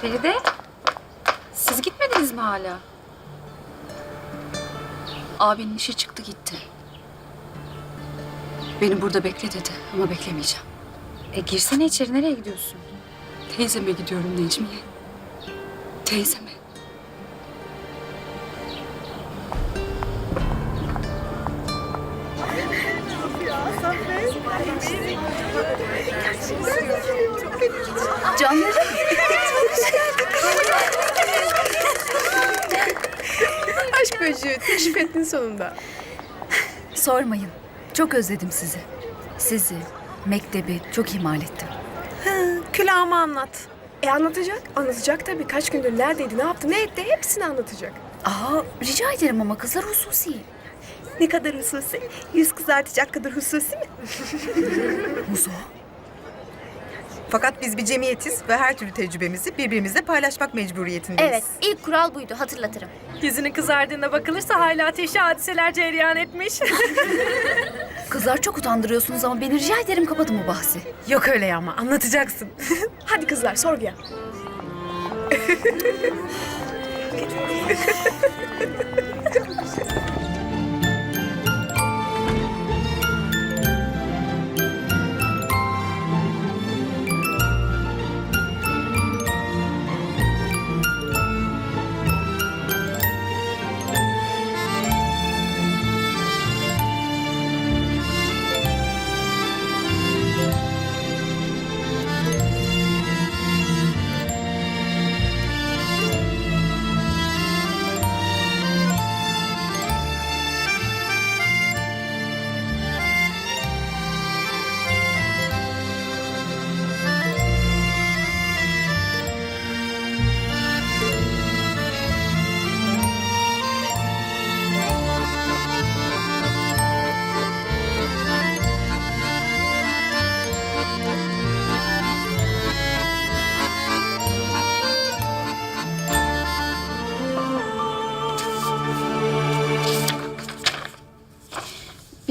Feride, siz gitmediniz mi hala? Abinin işi çıktı gitti. Beni burada bekle dedi ama beklemeyeceğim. E girsene içeri nereye gidiyorsun? Teyzeme gidiyorum Necmiye. Teyzeme. Aşk böceği teşrif ettin sonunda. Sormayın. Çok özledim sizi. Sizi, mektebi çok ihmal ettim. Külahımı anlat. E anlatacak. Anlatacak tabii. Kaç gündür neredeydi, ne yaptı, ne etti hepsini anlatacak. Aa, rica ederim ama kızlar hususi. Ne kadar hususi? Yüz kızartacak kadar hususi mi? Muzo. Fakat biz bir cemiyetiz ve her türlü tecrübemizi birbirimizle paylaşmak mecburiyetindeyiz. Evet, ilk kural buydu hatırlatırım. Yüzünün kızardığına bakılırsa hala ateşli hadiseler cereyan etmiş. Kızlar çok utandırıyorsunuz ama beni rica ederim kapatın bu bahsi. Yok öyle ama anlatacaksın. Hadi kızlar sorguya.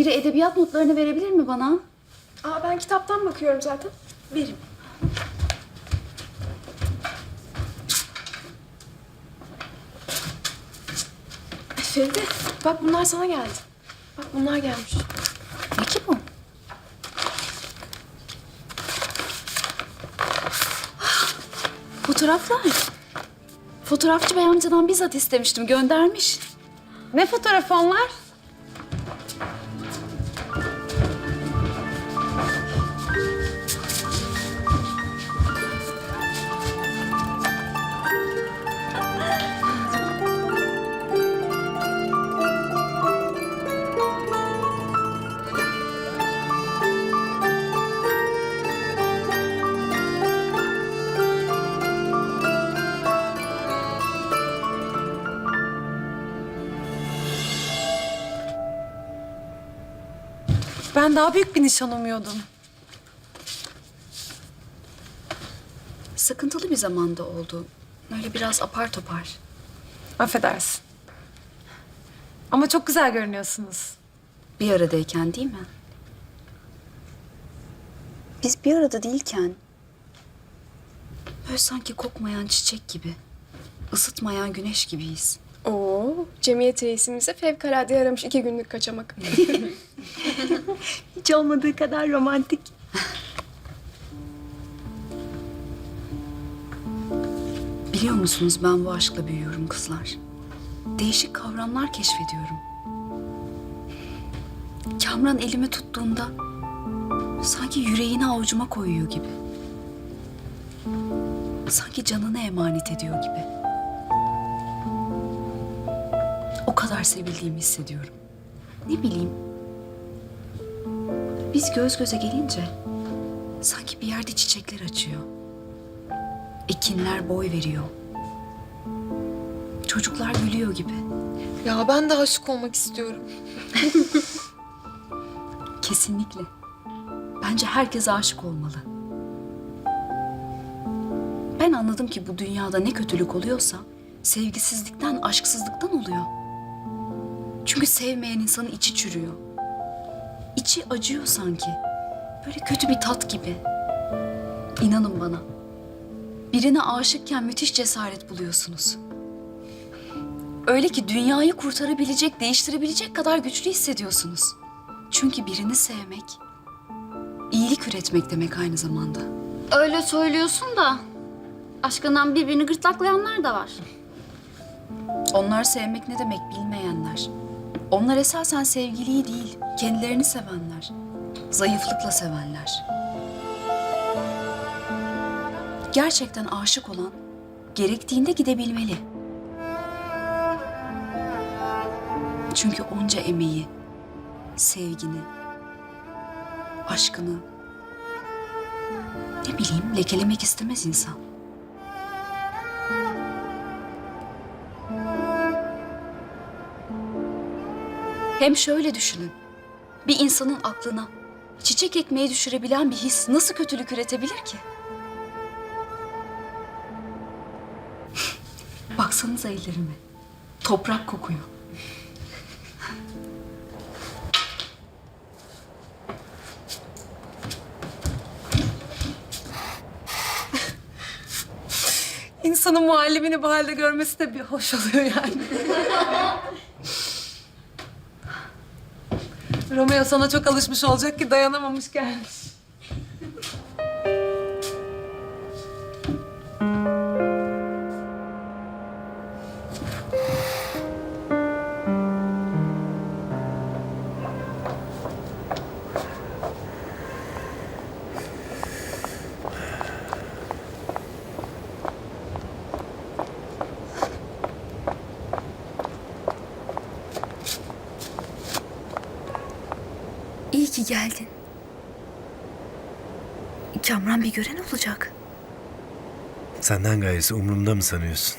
Biri edebiyat notlarını verebilir mi bana? Aa ben kitaptan bakıyorum zaten. Verim. Feride bak bunlar sana geldi. Bak bunlar gelmiş. Ne ki bu? Fotoğraflar. Fotoğrafçı bey amcadan bizzat istemiştim. Göndermiş. ne fotoğrafı onlar? Ben daha büyük bir nişan umuyordum. Sıkıntılı bir zamanda oldu. Öyle biraz apar topar. Affedersin. Ama çok güzel görünüyorsunuz. Bir aradayken değil mi? Biz bir arada değilken... Böyle sanki kokmayan çiçek gibi, ısıtmayan güneş gibiyiz. Oo, cemiyet reisimize fevkalade yaramış iki günlük kaçamak. Hiç olmadığı kadar romantik. Biliyor musunuz ben bu aşkla büyüyorum kızlar. Değişik kavramlar keşfediyorum. Kamran elimi tuttuğunda sanki yüreğini avucuma koyuyor gibi. Sanki canını emanet ediyor gibi. O kadar sevildiğimi hissediyorum. Ne bileyim. Biz göz göze gelince sanki bir yerde çiçekler açıyor. Ekinler boy veriyor. Çocuklar gülüyor gibi. ya ben de aşık olmak istiyorum. Kesinlikle. Bence herkes aşık olmalı. Ben anladım ki bu dünyada ne kötülük oluyorsa sevgisizlikten, aşksızlıktan oluyor. Çünkü sevmeyen insanın içi çürüyor. İçi acıyor sanki. Böyle kötü bir tat gibi. İnanın bana. Birine aşıkken müthiş cesaret buluyorsunuz. Öyle ki dünyayı kurtarabilecek, değiştirebilecek kadar güçlü hissediyorsunuz. Çünkü birini sevmek, iyilik üretmek demek aynı zamanda. Öyle söylüyorsun da aşkından birbirini gırtlaklayanlar da var. Onlar sevmek ne demek bilmeyenler. Onlar esasen sevgiliyi değil, kendilerini sevenler. Zayıflıkla sevenler. Gerçekten aşık olan gerektiğinde gidebilmeli. Çünkü onca emeği, sevgini, aşkını ne bileyim lekelemek istemez insan. Hem şöyle düşünün. Bir insanın aklına çiçek ekmeği düşürebilen bir his nasıl kötülük üretebilir ki? Baksanıza ellerime. Toprak kokuyor. İnsanın muallimini bu halde görmesi de bir hoş oluyor yani. Romeo sana çok alışmış olacak ki dayanamamış gelmiş. Kamran bir gören olacak. Senden gayesi umurumda mı sanıyorsun?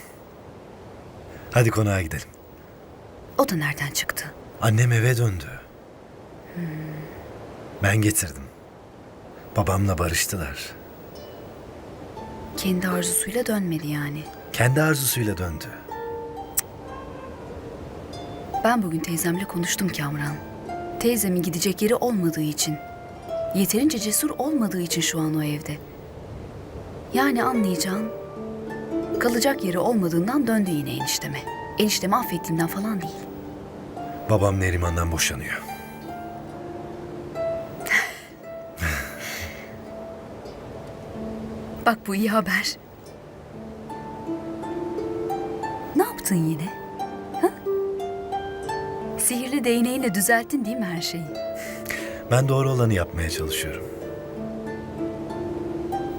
Hadi konağa gidelim. O da nereden çıktı? Annem eve döndü. Ben getirdim. Babamla barıştılar. Kendi arzusuyla dönmedi yani. Kendi arzusuyla döndü. Ben bugün teyzemle konuştum Kamran. Teyzemin gidecek yeri olmadığı için. Yeterince cesur olmadığı için şu an o evde. Yani anlayacağın kalacak yeri olmadığından döndü yine enişteme. Eniştemi affettiğimden falan değil. Babam Neriman'dan boşanıyor. Bak bu iyi haber. Ne yaptın yine? Ha? Sihirli değneğinle düzelttin değil mi her şeyi? Ben doğru olanı yapmaya çalışıyorum.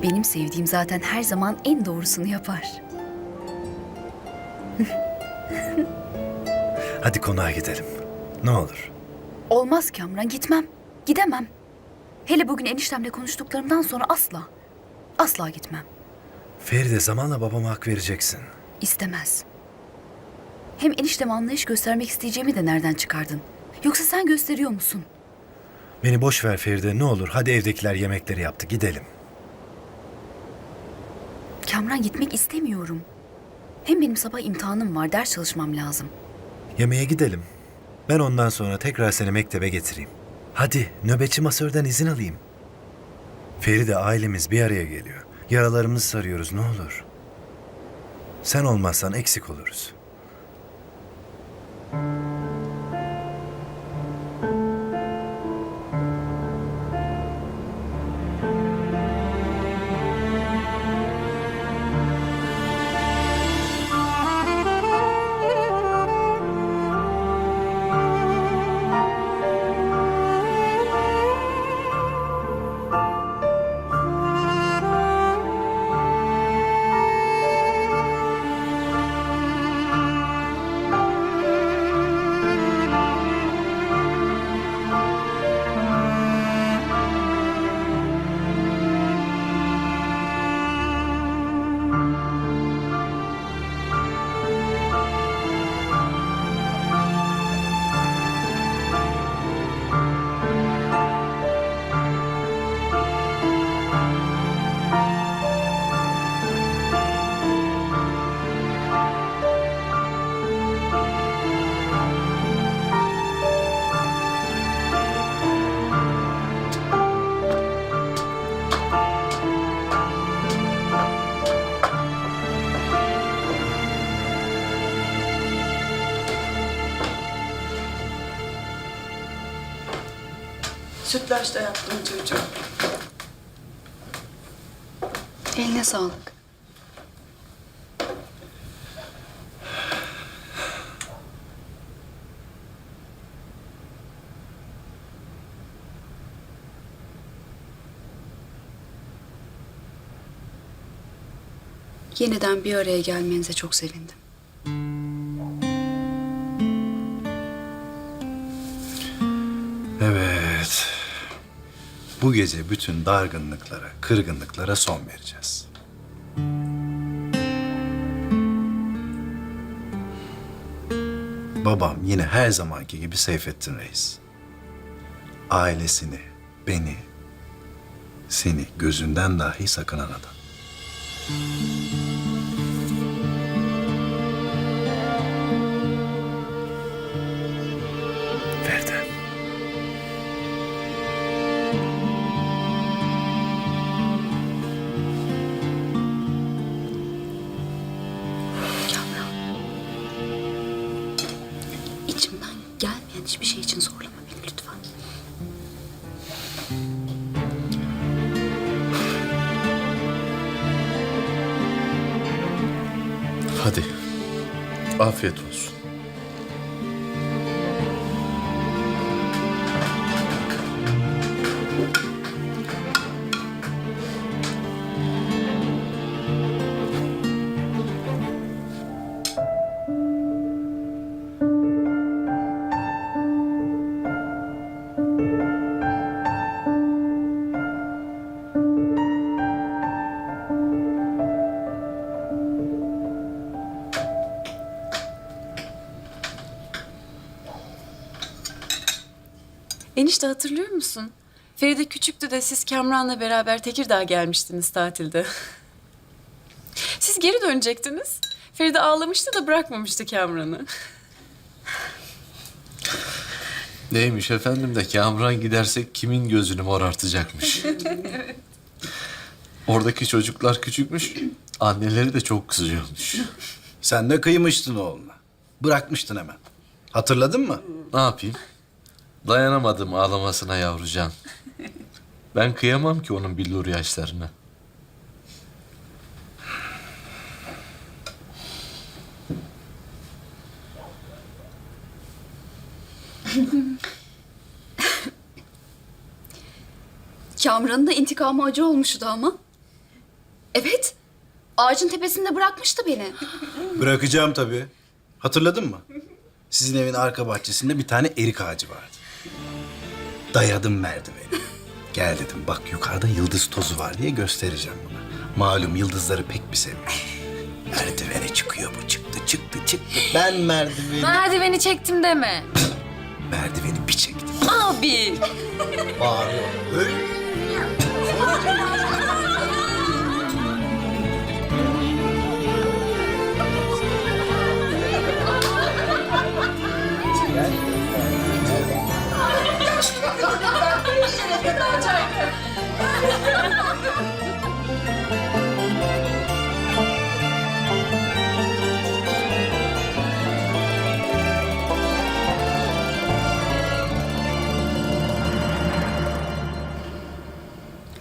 Benim sevdiğim zaten her zaman en doğrusunu yapar. Hadi konağa gidelim. Ne olur. Olmaz Kamran gitmem. Gidemem. Hele bugün eniştemle konuştuklarımdan sonra asla. Asla gitmem. Feride zamanla babama hak vereceksin. İstemez. Hem enişteme anlayış göstermek isteyeceğimi de nereden çıkardın? Yoksa sen gösteriyor musun? Beni boş ver Feride ne olur. Hadi evdekiler yemekleri yaptı gidelim. Kamran gitmek istemiyorum. Hem benim sabah imtihanım var, ders çalışmam lazım. Yemeğe gidelim. Ben ondan sonra tekrar seni mektebe getireyim. Hadi nöbetçi masörden izin alayım. Feride ailemiz bir araya geliyor. Yaralarımızı sarıyoruz ne olur. Sen olmazsan eksik oluruz. Sütlaç da yaptım çocuğum. Eline sağlık. Yeniden bir araya gelmenize çok sevindim. Bu gece bütün dargınlıklara, kırgınlıklara son vereceğiz. Babam yine her zamanki gibi Seyfettin Reis. Ailesini, beni, seni gözünden dahi sakınan adam. Gelmeyen hiçbir şey için zorlama beni lütfen. Hadi. Afiyet olsun. Enişte hatırlıyor musun? Feride küçüktü de siz Kamran'la beraber Tekirdağ gelmiştiniz tatilde. Siz geri dönecektiniz. Feride ağlamıştı da bırakmamıştı Kamran'ı. Neymiş efendim de Kamran gidersek kimin gözünü morartacakmış. Oradaki çocuklar küçükmüş. Anneleri de çok kızıyormuş. Sen de kıymıştın oğluna. Bırakmıştın hemen. Hatırladın mı? Ne yapayım? Dayanamadım ağlamasına yavrucan. Ben kıyamam ki onun billur yaşlarına. Kamran'ın da intikamı acı olmuştu ama. Evet. Ağacın tepesinde bırakmıştı beni. Bırakacağım tabii. Hatırladın mı? Sizin evin arka bahçesinde bir tane erik ağacı vardı. Dayadım merdiveni. Gel dedim bak yukarıda yıldız tozu var diye göstereceğim buna. Malum yıldızları pek bir sevmiyor. Merdivene çıkıyor bu çıktı çıktı çıktı. Ben merdiveni... Merdiveni çektim deme. merdiveni bir çektim. Abi. Bağırıyor. Öyle.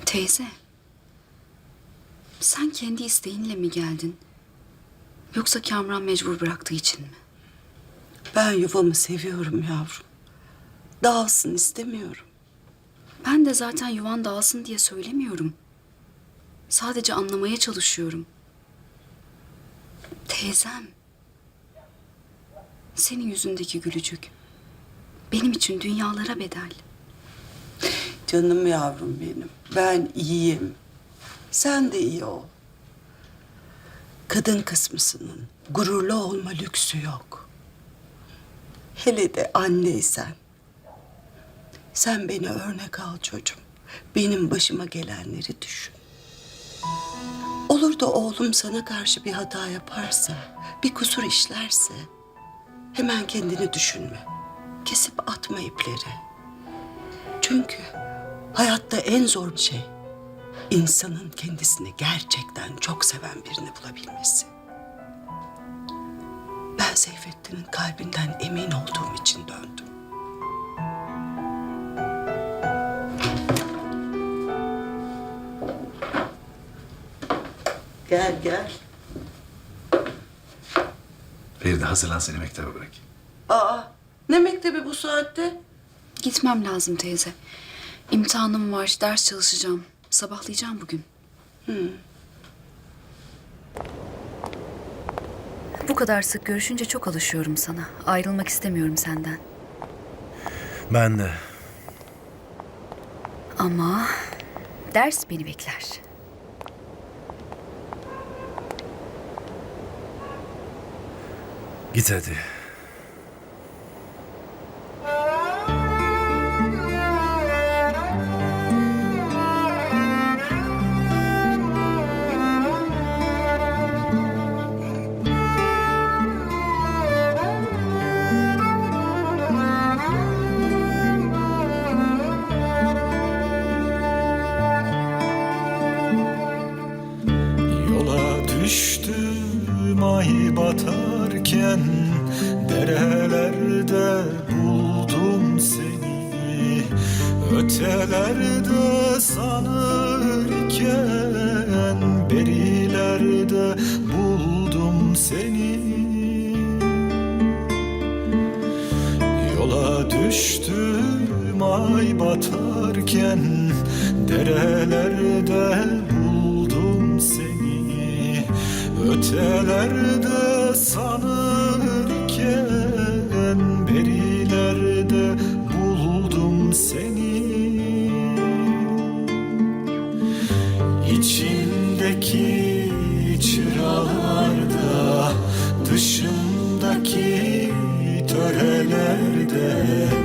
Teyze. Sen kendi isteğinle mi geldin? Yoksa Kamran mecbur bıraktığı için mi? Ben yuvamı seviyorum yavrum. Dağılsın istemiyorum. Ben de zaten yuvan dağılsın diye söylemiyorum. Sadece anlamaya çalışıyorum. Teyzem. Senin yüzündeki gülücük. Benim için dünyalara bedel. Canım yavrum benim. Ben iyiyim. Sen de iyi ol. Kadın kısmısının gururlu olma lüksü yok. Hele de anneysen. Sen beni örnek al çocuğum. Benim başıma gelenleri düşün. Olur da oğlum sana karşı bir hata yaparsa, bir kusur işlerse... ...hemen kendini düşünme. Kesip atma ipleri. Çünkü hayatta en zor şey... ...insanın kendisini gerçekten çok seven birini bulabilmesi. Ben Seyfettin'in kalbinden emin olduğum için döndüm. Gel gel. Feride hazırlan seni mektebe bırak. Aa ne mektebi bu saatte? Gitmem lazım teyze. İmtihanım var, ders çalışacağım. Sabahlayacağım bugün. Bu kadar sık görüşünce çok alışıyorum sana. Ayrılmak istemiyorum senden. Ben de. Ama ders beni bekler. Git hadi. Ötelerde sanırken Berilerde buldum seni. Yola düştüm ay batarken Derelerde buldum seni. Ötelerde sanırken dead.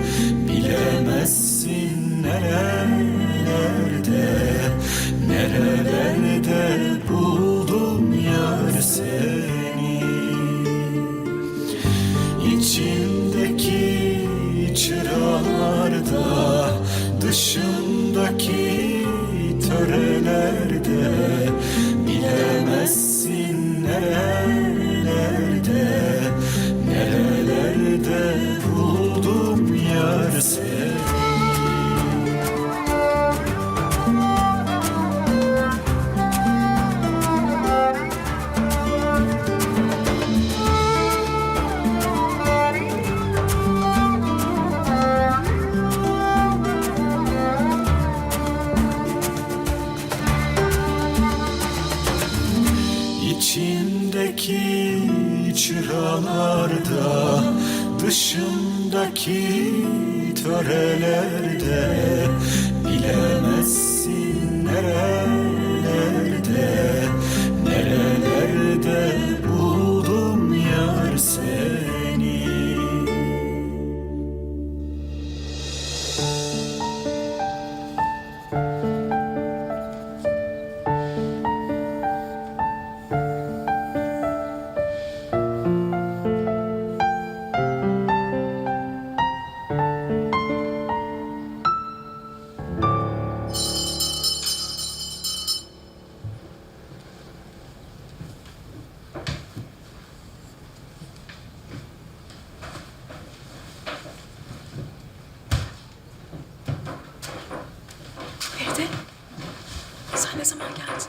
Ne zaman geldin?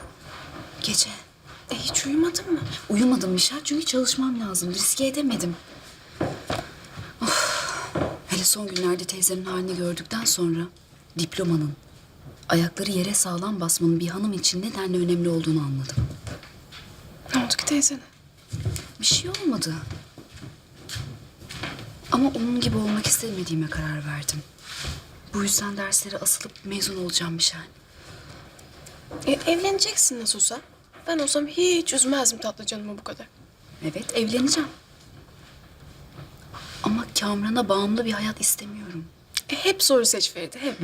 Gece. E hiç uyumadın mı? Uyumadım Mişel çünkü çalışmam lazım. Riske edemedim. Of. Hele son günlerde teyzemin halini gördükten sonra diplomanın, ayakları yere sağlam basmanın bir hanım için nedenle önemli olduğunu anladım. Ne oldu ki teyzene? Bir şey olmadı. Ama onun gibi olmak istemediğime karar verdim. Bu yüzden derslere asılıp mezun olacağım Mişel. E, evleneceksin nasıl olsa. Ben olsam hiç üzmezdim tatlı canımı bu kadar. Evet, evleneceğim. Ama Kamran'a bağımlı bir hayat istemiyorum. E, hep soru seç Feride, hep.